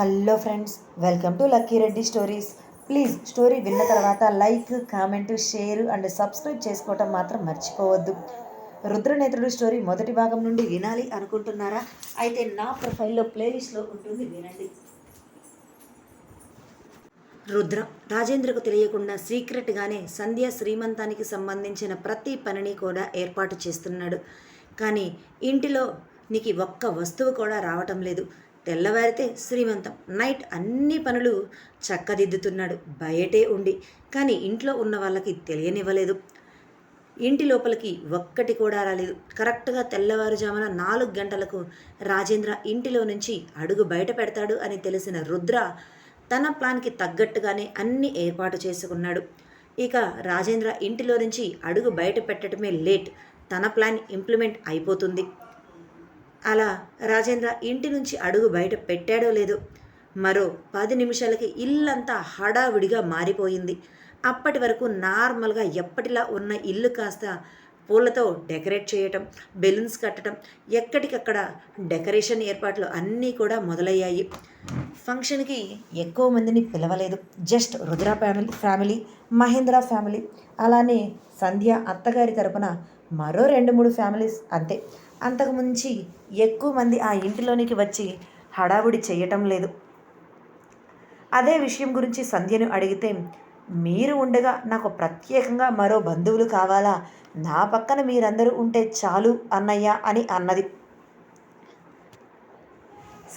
Hello friends welcome to Lucky Reddy stories. Please story విన్న తర్వాత like comment share and subscribe చేసుకోవటం మాత్రం మర్చిపోవద్దు. రుద్రనేత్రుడు స్టోరీ మొదటి భాగం నుండి వినాలి అనుకుంటున్నారా? అయితే నా ప్రొఫైల్లో ప్లేలిస్ట్లో ఉంటుంది వినండి. రుద్ర రాజేంద్రకు తెలియకుండా సీక్రెట్గానే సంధ్య శ్రీమంతానికి సంబంధించిన ప్రతి పనిని కూడా ఏర్పాటు చేస్తున్నాడు. కానీ ఇంటిలో నీకు ఒక్క వస్తువు కూడా రావటం లేదు. తెల్లవారితే శ్రీమంతం. నైట్ అన్ని పనులు చక్కదిద్దుతున్నాడు. బయటే ఉండి. కానీ ఇంట్లో ఉన్న వాళ్ళకి తెలియనివ్వలేదు. ఇంటి లోపలికి ఒక్కటి కూడా రాలేదు. కరెక్ట్గా తెల్లవారుజామున నాలుగు గంటలకు రాజేంద్ర ఇంటిలో నుంచి అడుగు బయట పెడతాడు అని తెలిసిన రుద్ర తన ప్లాన్కి తగ్గట్టుగానే అన్ని ఏర్పాటు చేసుకున్నాడు. ఇక రాజేంద్ర ఇంటిలో నుంచి అడుగు బయట పెట్టడమే లేట్. తన ప్లాన్ ఇంప్లిమెంట్ అయిపోతుంది. అలా రాజేంద్ర ఇంటి నుంచి అడుగు బయట పెట్టాడో లేదో మరో పది నిమిషాలకి ఇల్లంతా హడావిడిగా మారిపోయింది. అప్పటి వరకు నార్మల్గా ఎప్పటిలా ఉన్న ఇల్లు కాస్త పూలతో డెకరేట్ చేయటం బెలూన్స్ కట్టడం ఎక్కడికక్కడ డెకరేషన్ ఏర్పాట్లు అన్నీ కూడా మొదలయ్యాయి. ఫంక్షన్కి ఎక్కువ మందిని పిలవలేదు. Just Rudra family family Mahendra family. అలానే సంధ్య అత్తగారి తరపున మరో రెండు మూడు ఫ్యామిలీస్ అంతే. అంతకుమించి ఎక్కువ మంది ఆ ఇంటిలోనికి వచ్చి హడావుడి చేయటం లేదు. అదే విషయం గురించి సంధ్యను అడిగితే మీరు ఉండగా నాకు ప్రత్యేకంగా మరో బంధువులు కావాలా? నా పక్కన మీరందరూ ఉంటే చాలు అన్నయ్య అని అన్నది.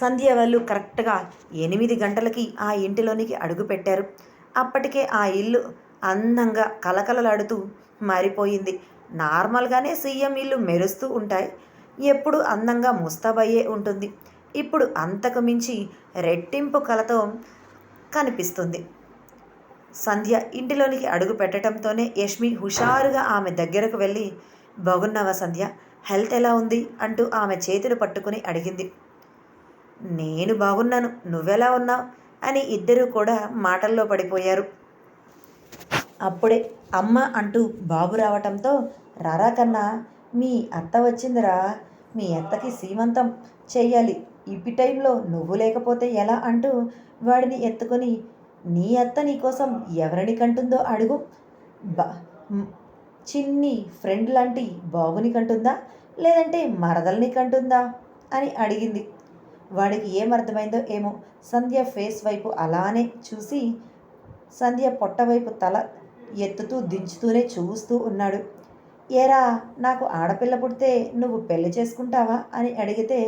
సంధ్య వాళ్ళు కరెక్ట్గా ఎనిమిది గంటలకి ఆ ఇంటిలోనికి అడుగుపెట్టారు అప్పటికే ఆ ఇల్లు అందంగా కలకలలాడుతూ మారిపోయింది. నార్మల్గానే సీఎం ఇల్లు మెరుస్తూ ఉంటాయి. ఎప్పుడు అందంగా ముస్తాబయ్యే ఉంటుంది. ఇప్పుడు అంతకు మించి రెట్టింపు కలతో కనిపిస్తుంది. సంధ్య ఇంటిలోనికి అడుగు పెట్టడంతోనే యష్మి హుషారుగా ఆమె దగ్గరకు వెళ్ళి బాగున్నావా సంధ్య? హెల్త్ ఎలా ఉంది? అంటూ ఆమె చేతులు పట్టుకుని అడిగింది. నేను బాగున్నాను. నువ్వెలా ఉన్నావు? అని ఇద్దరూ కూడా మాటల్లో పడిపోయారు. అప్పుడే అమ్మ అంటూ బాబు రావటంతో రారా కన్నా మీ అత్త వచ్చిందిరా. మీ అత్తకి సీమంతం చెయ్యాలి. ఇప్పి టైంలో నువ్వు లేకపోతే ఎలా? అంటూ వాడిని ఎత్తుకొని నీ అత్త నీకోసం ఎవరిని కంటుందో అడుగు. బా చిన్ని ఫ్రెండ్ లాంటి బాబుని కంటుందా? లేదంటే మరదల్ని కంటుందా? అని అడిగింది. వాడికి ఏమర్థమైందో ఏమో సంధ్య ఫేస్ వైపు అలానే చూసి సంధ్య పొట్ట వైపు తల ఎత్తుతూ దించుతూనే చూస్తూ ఉన్నాడు. ఏరా నాకు ఆడపిల్ల పుడితే నువ్వు పెళ్ళి చేసుకుంటావా? అని అడిగితే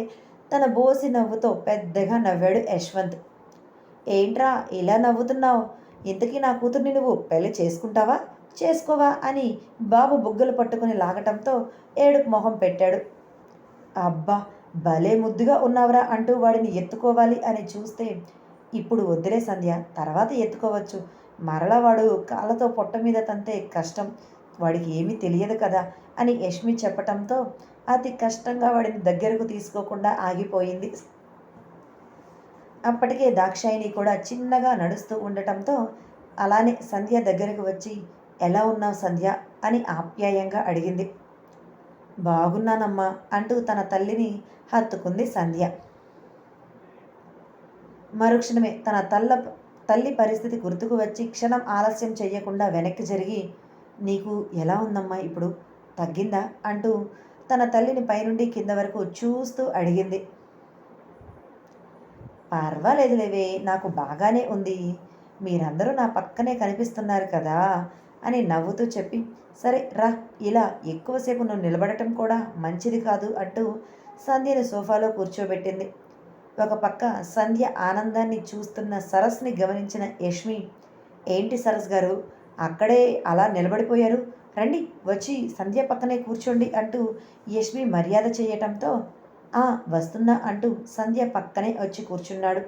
తన బోసి నవ్వుతో పెద్దగా నవ్వాడు యశ్వంత్. ఏంట్రా ఇలా నవ్వుతున్నావు? ఇంతకీ నా కూతుర్ని నువ్వు పెళ్ళి చేసుకుంటావా? చేసుకోవా? అని బాబు బుగ్గలు పట్టుకుని లాగటంతో ఏడుపు మొహం పెట్టాడు. అబ్బా భలే ముద్దుగా ఉన్నావురా అంటూ వాడిని ఎత్తుకోవాలి అని చూస్తే ఇప్పుడు వద్దులే సంధ్య తర్వాత ఎత్తుకోవచ్చు. మరలా వాడు కాళ్ళతో పొట్ట మీద తంతే కష్టం. వాడికి ఏమీ తెలియదు కదా అని యష్మి చెప్పటంతో అతి కష్టంగా వాడిని దగ్గరకు తీసుకోకుండా ఆగిపోయింది. అప్పటికే దాక్షాయిని కూడా చిన్నగా నడుస్తూ ఉండటంతో అలానే సంధ్య దగ్గరకు వచ్చి ఎలా ఉన్నావు సంధ్య? అని ఆప్యాయంగా అడిగింది. బాగున్నానమ్మా అంటూ తన తల్లిని హత్తుకుంది సంధ్య. మరుక్షణమే తన తల్ల తల్లి పరిస్థితి గుర్తుకు వచ్చి క్షణం ఆలస్యం చేయకుండా వెనక్కి జరిగి నీకు ఎలా ఉందమ్మా ఇప్పుడు? తగ్గిందా? అంటూ తన తల్లిని పైనుండి కింద వరకు చూస్తూ అడిగింది. పర్వాలేదులేవే నాకు బాగానే ఉంది. మీరందరూ నా పక్కనే కనిపిస్తున్నారు కదా అని నవ్వుతూ చెప్పి సరే రా ఇలా ఎక్కువసేపు నువ్వు నిలబడటం కూడా మంచిది కాదు అంటూ సంధ్యను సోఫాలో కూర్చోబెట్టింది. ఒక పక్క సంధ్య ఆనందాన్ని చూస్తున్న సరస్ని గమనించిన యష్మి ఏంటి సరస్ గారు? అక్కడే అలా నిలబడిపోయారు. రండి వచ్చి సంధ్య పక్కనే కూర్చోండి అంటూ యష్మి మర్యాద చేయటంతో ఆ వస్తున్నా అంటూ సంధ్య పక్కనే వచ్చి కూర్చున్నాడు.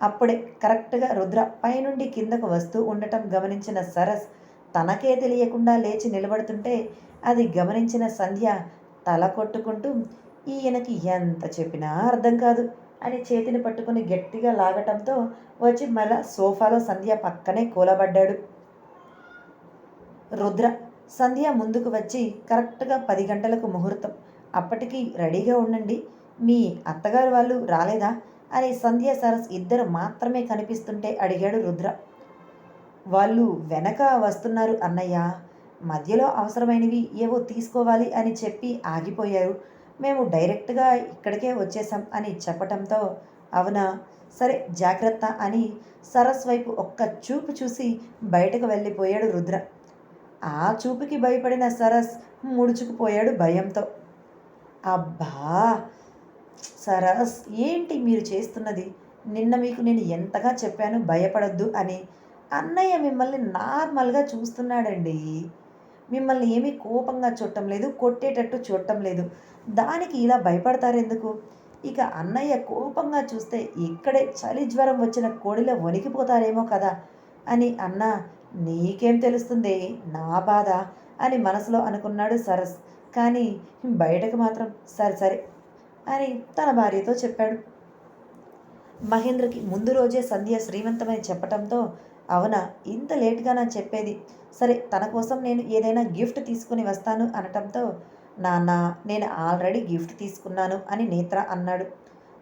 అప్పుడే కరెక్ట్గా రుద్ర పైనుండి కిందకు వస్తూ ఉండటం గమనించిన సరస్ తనకే తెలియకుండా లేచి నిలబడుతుంటే అది గమనించిన సంధ్య తల కొట్టుకుంటూ ఈయనకి ఎంత చెప్పినా అర్థం కాదు అని చేతిని పట్టుకుని గట్టిగా లాగటంతో వచ్చి మళ్ళా సోఫాలో సంధ్య పక్కనే కూలబడ్డాడు. రుద్ర. సంధ్య ముందుకు వచ్చి కరెక్ట్గా పది గంటలకు ముహూర్తం. అప్పటికి రెడీగా ఉండండి. మీ అత్తగారు వాళ్ళు రాలేదా? అని సంధ్య సరస్ ఇద్దరు మాత్రమే కనిపిస్తుంటే అడిగాడు రుద్ర. వాళ్ళు వెనక వస్తున్నారు అన్నయ్య. మధ్యలో అవసరమైనవి ఏవో తీసుకోవాలి అని చెప్పి ఆగిపోయారు. మేము డైరెక్ట్గా ఇక్కడికే వచ్చేసాం అని చెప్పటంతో అవునా? సరే జాగ్రత్త అని సరస్ వైపు ఒక్క చూపు చూసి బయటకు వెళ్ళిపోయాడు రుద్ర. ఆ చూపుకి భయపడిన సరస్ ముడుచుకుపోయాడు భయంతో. అబ్బా! సరస్ ఏంటి మీరు చేస్తున్నది? నిన్న మీకు నేను ఎంతగా చెప్పాను భయపడొద్దు అని. అన్నయ్య మిమ్మల్ని నార్మల్గా చూస్తున్నాడండి. మిమ్మల్ని ఏమీ కోపంగా చూడటం లేదు కొట్టేటట్టు చూడటం లేదు. దానికి ఇలా భయపడతారెందుకు? ఇక అన్నయ్య కోపంగా చూస్తే ఇక్కడే చలి జ్వరం వచ్చిన కోడిలో వణికిపోతారేమో కదా అని అన్న నీకేం తెలుస్తుంది? నా బాధ అని మనసులో అనుకున్నాడు సరస్. కానీ బయటకు మాత్రం సరే సరే అని తన భార్యతో చెప్పాడు. మహేంద్రకి ముందు రోజే సంధ్య శ్రీమంతమని చెప్పటంతో అవునా ఇంత లేట్గా నా చెప్పేది? సరే తన కోసం నేను ఏదైనా గిఫ్ట్ తీసుకుని వస్తాను అనటంతో నాన్న నేను ఆల్రెడీ గిఫ్ట్ తీసుకున్నాను అని నేత్ర అన్నాడు.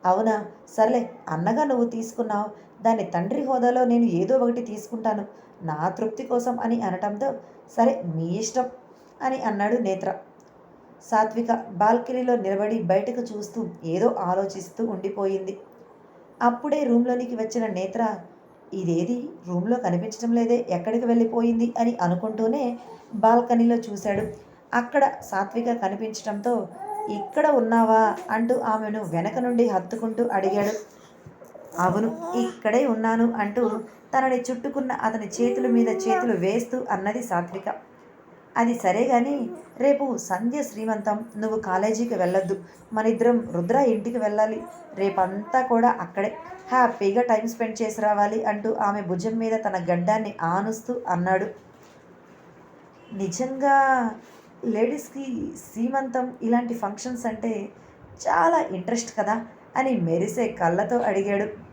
అవునా సర్లే అన్నగా నువ్వు తీసుకున్నావు. దాని తండ్రి హోదాలో నేను ఏదో ఒకటి తీసుకుంటాను. నా తృప్తి కోసం అని అనటంతో సరే మీ ఇష్టం అని అన్నాడు నేత్ర. సాత్విక బాల్కనీలో నిలబడి బయటకు చూస్తూ ఏదో ఆలోచిస్తూ ఉండిపోయింది. అప్పుడే రూమ్లోనికి వచ్చిన నేత్ర ఇదేది? రూమ్లో కనిపించడం లేదే ఎక్కడికి వెళ్ళిపోయింది? అని అనుకుంటూనే బాల్కనీలో చూశాడు. అక్కడ సాత్విక కనిపించడంతో ఇక్కడ ఉన్నావా? అంటూ ఆమెను వెనక నుండి హత్తుకుంటూ అడిగాడు. అవును ఇక్కడే ఉన్నాను అంటూ తనని చుట్టుకున్న అతని చేతుల మీద చేతులు వేస్తూ అన్నది సాత్విక. అది సరే కానీ రేపు సంధ్య శ్రీమంతం. నువ్వు కాలేజీకి వెళ్ళొద్దు. మనిద్దరం రుద్ర ఇంటికి వెళ్ళాలి. రేపంతా కూడా అక్కడే. హ్యాపీగా టైం స్పెండ్ చేసి రావాలి అంటూ ఆమె భుజం మీద తన గడ్డాన్ని ఆనుస్తూ అన్నాడు. నిజంగా లేడీస్కి సీమంతం ఇలాంటి ఫంక్షన్స్ అంటే చాలా ఇంట్రెస్ట్ కదా అని మెరిసే కళ్ళతో అడిగాడు.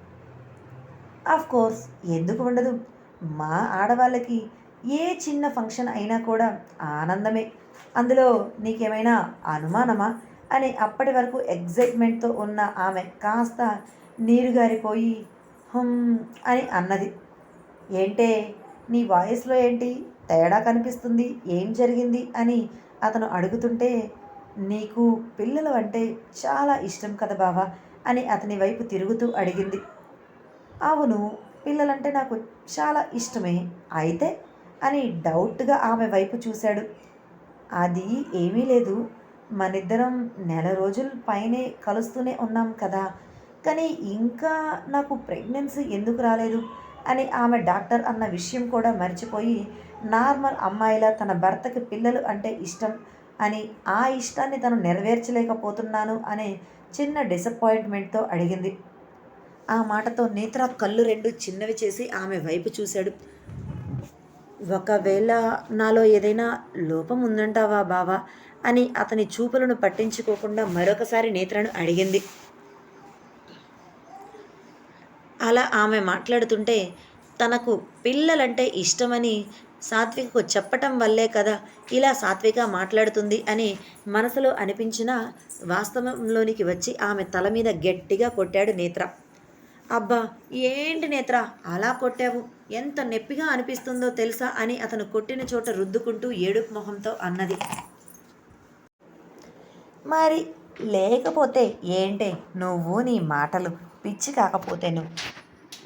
ఆఫ్ కోర్స్ ఎందుకు ఉండదు? మా ఆడవాళ్ళకి ఏ చిన్న ఫంక్షన్ అయినా కూడా ఆనందమే. అందులో నీకేమైనా అనుమానమా? అని అప్పటి వరకు ఎగ్జైట్మెంట్తో ఉన్న ఆమె కాస్త నీరు గారిపోయి హుమ్ అని అన్నది. ఏంటే? నీ వాయిస్లో ఏంటి? తేడా కనిపిస్తుంది? ఏం జరిగింది? అని అతను అడుగుతుంటే నీకు పిల్లలు అంటే చాలా ఇష్టం కదా బావా? అని అతని వైపు తిరుగుతూ అడిగింది. అవును పిల్లలంటే నాకు చాలా ఇష్టమే. అయితే అని డౌట్గా ఆమె వైపు చూశాడు. అది ఏమీ లేదు. మనిద్దరం నెల రోజుల పైనే కలుస్తూనే ఉన్నాం కదా. కానీ ఇంకా నాకు ప్రెగ్నెన్సీ ఎందుకు రాలేదు? అని ఆమె డాక్టర్ అన్న విషయం కూడా మర్చిపోయి నార్మల్ అమ్మాయిలా తన భర్తకి పిల్లలు అంటే ఇష్టం అని ఆ ఇష్టాన్ని తను నెరవేర్చలేకపోతున్నాను అనే చిన్న డిసప్పాయింట్మెంట్తో అడిగింది. ఆ మాటతో నేత్ర కళ్ళు రెండు చిన్నవి చేసి ఆమె వైపు చూశాడు. ఒకవేళ నాలో ఏదైనా లోపం ఉందంటావా బావా? అని అతని చూపులను పట్టించుకోకుండా మరొకసారి నేత్రను అడిగింది. అలా ఆమె మాట్లాడుతుంటే తనకు పిల్లలంటే ఇష్టమని సాత్వికకు చెప్పటం వల్లే కదా ఇలా సాత్విక మాట్లాడుతుంది అని మనసులో అనిపించిన వాస్తవంలోనికి వచ్చి ఆమె తల మీద గట్టిగా కొట్టాడు నేత్ర. అబ్బా ఏంటి నేత్ర? అలా కొట్టావు. ఎంత నొప్పిగా అనిపిస్తుందో తెలుసా అని అతను కొట్టిన చోట రుద్దుకుంటూ ఏడుపు మొహంతో అన్నది. మరి లేకపోతే ఏంటే? నువ్వు నీ మాటలు పిచ్చి కాకపోతేను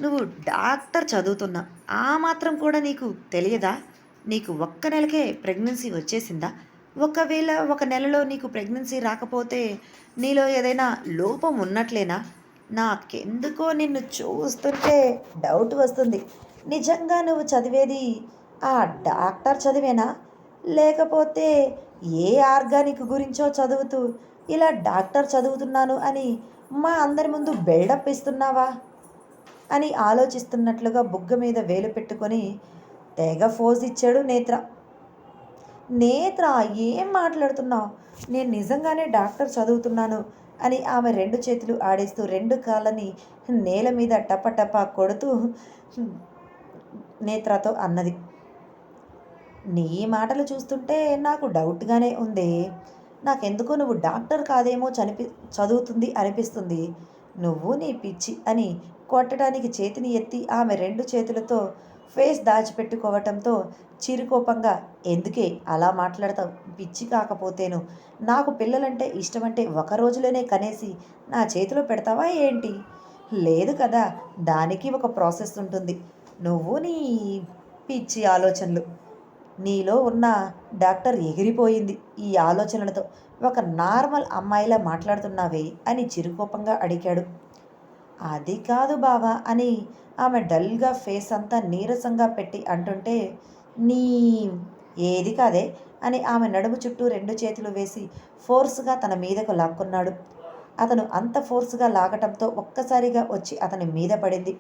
నువ్వు డాక్టర్ చదువుతున్నా. ఆ మాత్రం కూడా నీకు తెలియదా? నీకు ఒక్క నెలకే ప్రెగ్నెన్సీ వచ్చేసిందా? ఒకవేళ ఒక నెలలో నీకు ప్రెగ్నెన్సీ రాకపోతే నీలో ఏదైనా లోపం ఉన్నట్లేనా? నాకెందుకో నిన్ను చూస్తుంటే డౌట్ వస్తుంది. నిజంగా నువ్వు చదివేది ఆ డాక్టర్ చదివేనా? లేకపోతే ఏ ఆర్గానిక్ గురించో చదువుతూ ఇలా డాక్టర్ చదువుతున్నాను అని మా అందరి ముందు బిల్డప్ ఇస్తున్నావా? అని ఆలోచిస్తున్నట్లుగా బుగ్గ మీద వేలు పెట్టుకొని తెగ ఫోజ్ ఇచ్చాడు నేత్ర. నేత్ర ఏం మాట్లాడుతున్నావు? నేను నిజంగానే డాక్టర్ చదువుతున్నాను. అని ఆమె రెండు చేతులు ఆడేస్తూ రెండు కాళ్ళని నేల మీద టపటప కొడుతూ నేత్రతో అన్నది. నీ మాటలు చూస్తుంటే నాకు డౌట్గానే ఉంది. నాకెందుకో నువ్వు డాక్టర్ కాదేమో చనిపి చదువుతుంది అనిపిస్తుంది. నువ్వు నీ పిచ్చి అని కొట్టడానికి చేతిని ఎత్తి ఆమె రెండు చేతులతో ఫేస్ దాచిపెట్టుకోవటంతో చిరుకోపంగా ఎందుకే అలా మాట్లాడతావు? పిచ్చి కాకపోతేను. నాకు పిల్లలంటే ఇష్టమంటే ఒక రోజులోనే కనేసి నా చేతిలో పెడతావా ఏంటి? లేదు కదా దానికి ఒక ప్రాసెస్ ఉంటుంది. నువ్వు నీ పిచ్చి ఆలోచనలు. నీలో ఉన్న డాక్టర్ ఎగిరిపోయింది ఈ ఆలోచనలతో. ఒక నార్మల్ అమ్మాయిలా మాట్లాడుతున్నావే అని చిరుకోపంగా అడిగాడు. అది కాదు బావా అని ఆమె డల్గా ఫేస్ అంతా నీరసంగా పెట్టి అంటుంటే నీ ఏది కాదే అని ఆమె నడుము చుట్టూ రెండు చేతులు వేసి ఫోర్స్గా తన మీదకు లాక్కున్నాడు. అతను అంత ఫోర్స్గా లాగటంతో ఒక్కసారిగా వచ్చి అతని మీద పడింది.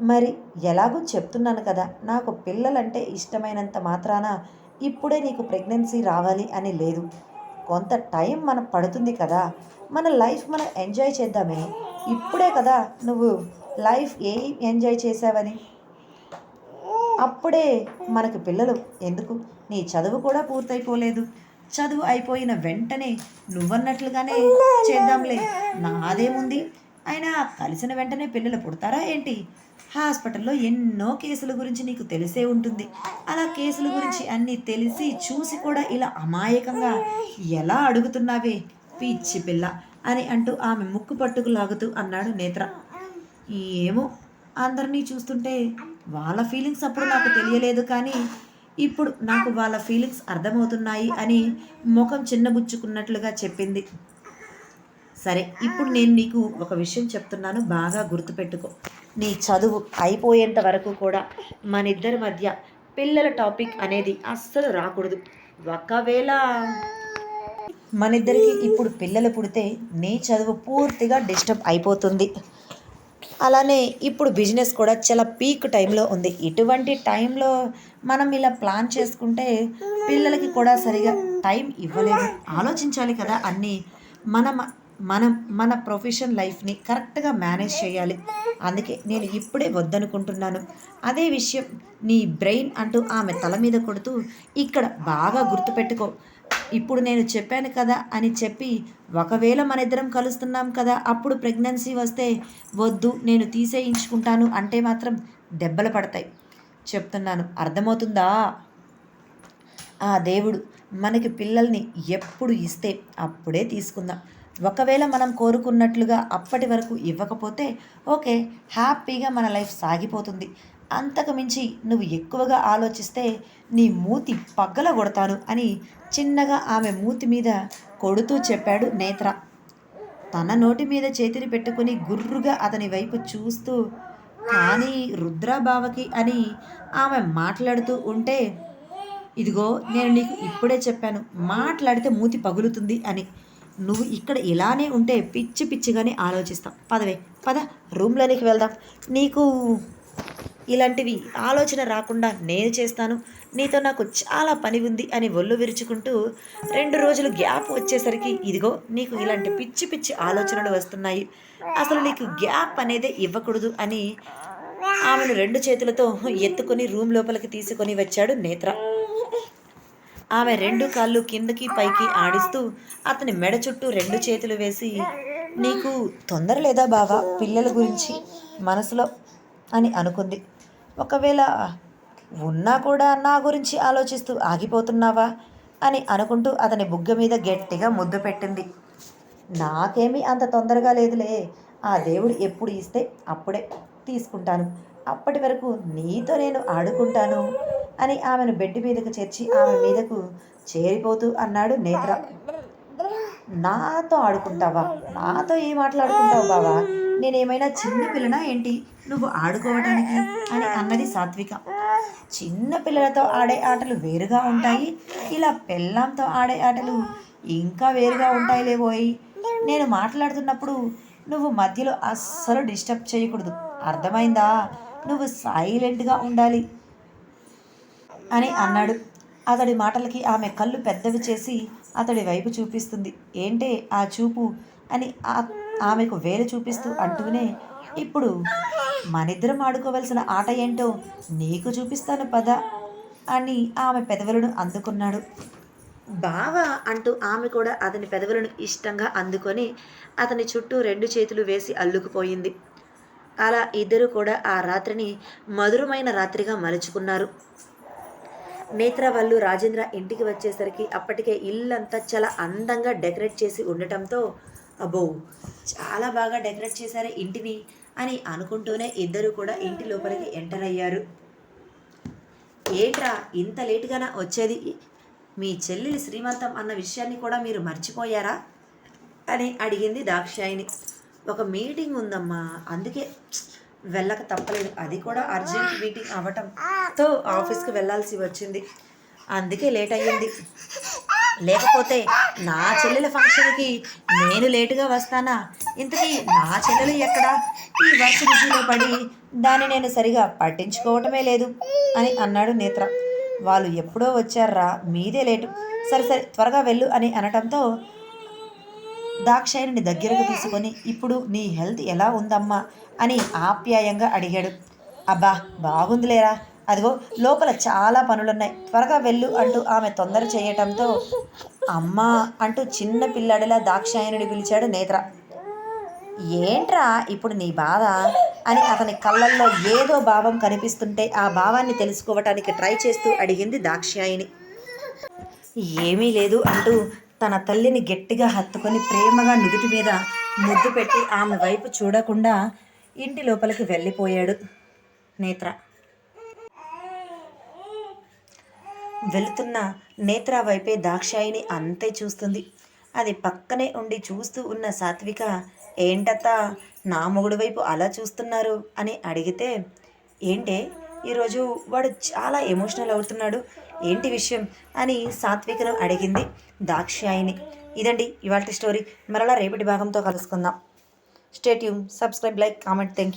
మరి ఎలాగో చెప్తున్నాను కదా నాకు పిల్లలంటే ఇష్టమైనంత మాత్రాన ఇప్పుడే నీకు ప్రెగ్నెన్సీ రావాలి అని లేదు. కొంత టైం మనం పడుతుంది కదా మన లైఫ్ మనం ఎంజాయ్ చేద్దామే. ఇప్పుడే కదా నువ్వు లైఫ్ ఏం ఎంజాయ్ చేసావని అప్పుడే మనకు పిల్లలు. ఎందుకు? నీ చదువు కూడా పూర్తయిపోలేదు. చదువు అయిపోయిన వెంటనే నువ్వన్నట్లుగానే చేద్దాంలే. నాదేముంది? అయినా కలిసిన వెంటనే పిల్లలు పుడతారా ఏంటి? హాస్పిటల్లో ఎన్నో కేసుల గురించి నీకు తెలిసే ఉంటుంది. అలా కేసుల గురించి అన్నీ తెలిసి చూసి కూడా ఇలా అమాయకంగా ఎలా అడుగుతున్నావే? పిచ్చి పిల్ల. అని అంటూ ఆమె ముక్కు పట్టుకు లాగుతూ అన్నాడు నేత్ర. ఏమో అందరినీ చూస్తుంటే వాళ్ళ ఫీలింగ్స్ అప్పుడు నాకు తెలియలేదు కానీ ఇప్పుడు నాకు వాళ్ళ ఫీలింగ్స్ అర్థమవుతున్నాయి అని ముఖం చిన్నబుచ్చుకున్నట్లుగా చెప్పింది. సరే ఇప్పుడు నేను నీకు ఒక విషయం చెప్తున్నాను బాగా గుర్తుపెట్టుకో. నీ చదువు అయిపోయేంత వరకు కూడా మన ఇద్దరి మధ్య పిల్లల టాపిక్ అనేది అస్సలు రాకూడదు. ఒకవేళ మన ఇద్దరికి ఇప్పుడు పిల్లలు పుడితే నీ చదువు పూర్తిగా డిస్టర్బ్ అయిపోతుంది. అలానే ఇప్పుడు బిజినెస్ కూడా చాలా పీక్ టైంలో ఉంది. ఇటువంటి టైంలో మనం ఇలా ప్లాన్ చేసుకుంటే పిల్లలకి కూడా సరిగా టైం ఇవ్వలేదు. ఆలోచించాలి కదా అన్నీ. మన మనం మన ప్రొఫెషన్ లైఫ్ని కరెక్ట్గా మేనేజ్ చేయాలి. అందుకే నేను ఇప్పుడే వద్దనుకుంటున్నాను. అదే విషయం నీ బ్రెయిన్ అంటూ ఆమె తల మీద కొడుతూ ఇక్కడ బాగా గుర్తుపెట్టుకో. ఇప్పుడు నేను చెప్పాను కదా అని చెప్పి ఒకవేళ మన ఇద్దరం కలుస్తున్నాం కదా అప్పుడు ప్రెగ్నెన్సీ వస్తే వద్దు నేను తీసేయించుకుంటాను అంటే మాత్రం దెబ్బలు పడతాయి. చెప్తున్నాను. అర్థమవుతుందా? ఆ దేవుడు మనకి పిల్లల్ని ఎప్పుడు ఇస్తే అప్పుడే తీసుకుందాం. ఒకవేళ మనం కోరుకున్నట్లుగా అప్పటి వరకు ఇవ్వకపోతే ఓకే హ్యాపీగా మన లైఫ్ సాగిపోతుంది. అంతకుమించి నువ్వు ఎక్కువగా ఆలోచిస్తే నీ మూతి పగ్గల కొడతాను అని చిన్నగా ఆమె మూతి మీద కొడుతూ చెప్పాడు నేత్ర. తన నోటి మీద చేతిని పెట్టుకుని గుర్రుగా అతని వైపు చూస్తూ కానీ రుద్రాబావకి అని ఆమె మాట్లాడుతూ ఉంటే ఇదిగో నేను నీకు ఇప్పుడే చెప్పాను మాట్లాడితే మూతి పగులుతుంది అని. నువ్వు ఇక్కడ ఇలానే ఉంటే పిచ్చి పిచ్చిగానే ఆలోచిస్తాం. పదవే పద రూమ్లోనికి వెళ్దాం. నీకు ఇలాంటివి ఆలోచన రాకుండా నేను చేస్తాను. నీతో నాకు చాలా పని ఉంది అని ఒళ్ళు విరుచుకుంటూ రెండు రోజులు గ్యాప్ వచ్చేసరికి ఇదిగో నీకు ఇలాంటి పిచ్చి పిచ్చి ఆలోచనలు వస్తున్నాయి. అసలు నీకు గ్యాప్ అనేదే ఇవ్వకూడదు అని ఆమెను రెండు చేతులతో ఎత్తుకొని రూమ్ లోపలికి తీసుకొని వచ్చాడు నేత్ర. ఆమె రెండు కాళ్ళు కిందకి పైకి ఆడిస్తూ అతని మెడ చుట్టూ రెండు చేతులు వేసి నీకు తొందర లేదా బావా పిల్లల గురించి మనసులో? అని అనుకుంది. ఒకవేళ ఉన్నా కూడా నా గురించి ఆలోచిస్తూ ఆగిపోతున్నావా అని అనుకుంటూ అతని బుగ్గ మీద గట్టిగా ముద్దు పెట్టింది. నాకేమీ అంత తొందరగా లేదులే. ఆ దేవుడు ఎప్పుడు ఇస్తే అప్పుడే తీసుకుంటాను. అప్పటి వరకు నీతో నేను ఆడుకుంటాను అని ఆమెను బెడ్ మీదకు చేర్చి ఆమె మీదకు చేరిపోతూ అన్నాడు నేత్ర. నాతో ఆడుకుంటావా? నాతో ఏం మాట్లాడుకుంటావు బావా? నేనేమైనా చిన్న పిల్లనా ఏంటి? నువ్వు ఆడుకోవడానికి? అని అన్నది సాత్విక. చిన్న పిల్లలతో ఆడే ఆటలు వేరుగా ఉంటాయి. ఇలా పెళ్ళాంతో ఆడే ఆటలు ఇంకా వేరుగా ఉంటాయి నేను మాట్లాడుతున్నప్పుడు నువ్వు మధ్యలో అస్సలు డిస్టర్బ్ చేయకూడదు. అర్థమైందా? నువ్వు సైలెంట్గా ఉండాలి. అని అన్నాడు. అతడి మాటలకి ఆమె కళ్ళు పెద్దవి చేసి అతడి వైపు చూపిస్తుంది. ఏంటే ఆ చూపు? అని ఆమెకు వేలు చూపిస్తూ అంటూనే ఇప్పుడు మనిద్దరం ఆడుకోవలసిన ఆట ఏంటో నీకు చూపిస్తాను పద అని ఆమె పెదవులను అందుకున్నాడు. బావా అంటూ ఆమె కూడా అతని పెదవులను ఇష్టంగా అందుకొని అతని చుట్టూ రెండు చేతులు వేసి అల్లుకుపోయింది. అలా ఇద్దరు కూడా ఆ రాత్రిని మధురమైన రాత్రిగా మలుచుకున్నారు. నేత్ర వాళ్ళు రాజేంద్ర ఇంటికి వచ్చేసరికి అప్పటికే ఇల్లంతా చాలా అందంగా డెకరేట్ చేసి ఉండటంతో అబ్బో చాలా బాగా డెకరేట్ చేశారు ఇంటిని అని అనుకుంటూనే ఇద్దరు కూడా ఇంటి లోపలికి ఎంటర్ అయ్యారు. ఏంట్రా ఇంత లేటుగానా వచ్చేది? మీ చెల్లెలి శ్రీమంతం అన్న విషయాన్ని కూడా మీరు మర్చిపోయారా? అని అడిగింది దాక్షాయిని ఒక మీటింగ్ ఉందమ్మా అందుకే వెళ్ళక తప్పలేదు. అది కూడా అర్జెంట్ మీటింగ్ అవ్వటంతో ఆఫీస్కి వెళ్ళాల్సి వచ్చింది. అందుకే లేట్ అయ్యింది. లేకపోతే నా చెల్లెల ఫంక్షన్కి నేను లేటుగా వస్తానా? ఇంతకీ నా చెల్లెలు ఎక్కడా? ఈ వర్క్ బిజీలో పడి దాన్ని నేను సరిగా పట్టించుకోవటమే లేదు అని అన్నాడు నేత్ర. వాళ్ళు ఎప్పుడో వచ్చారా? మీదే లేటు. సరే సరే త్వరగా వెళ్ళు అని అనటంతో దాక్షాయిని దగ్గరకు తీసుకొని ఇప్పుడు నీ హెల్త్ ఎలా ఉందమ్మా? అని ఆప్యాయంగా అడిగాడు. అబ్బా బాగుందిలేరా? అదిగో లోపల చాలా పనులున్నాయి. త్వరగా వెళ్ళు అంటూ ఆమె తొందర చేయటంతో అమ్మా అంటూ చిన్న పిల్లాడిలా దాక్షాయనుడి పిలిచాడు నేత్ర. ఏంట్రా ఇప్పుడు నీ బాధ అని అతని కళ్ళల్లో ఏదో భావం కనిపిస్తుంటే ఆ భావాన్ని తెలుసుకోవటానికి ట్రై చేస్తూ అడిగింది దాక్షాయిని ఏమీ లేదు అంటూ తన తల్లిని గట్టిగా హత్తుకొని ప్రేమగా నుదుటి మీద ముద్దు పెట్టి ఆమె వైపు చూడకుండా ఇంటి లోపలికి వెళ్ళిపోయాడు నేత్ర. వెళుతున్న నేత్ర వైపే దాక్షాయిని అంతే చూస్తుంది. అది పక్కనే ఉండి చూస్తూ ఉన్న సాత్విక ఏంటత్తా నా మొగుడు వైపు అలా చూస్తున్నారు? అని అడిగితే ఏంటే ఈరోజు వాడు చాలా ఎమోషనల్ అవుతున్నాడు. ఏంటి విషయం? అని సాత్వికను అడిగింది దాక్షాయిని. ఇదండి ఇవాళ స్టోరీ. మరలా రేపటి భాగంతో కలుసుకుందాం. స్టేట్యూమ్ subscribe like comment thank you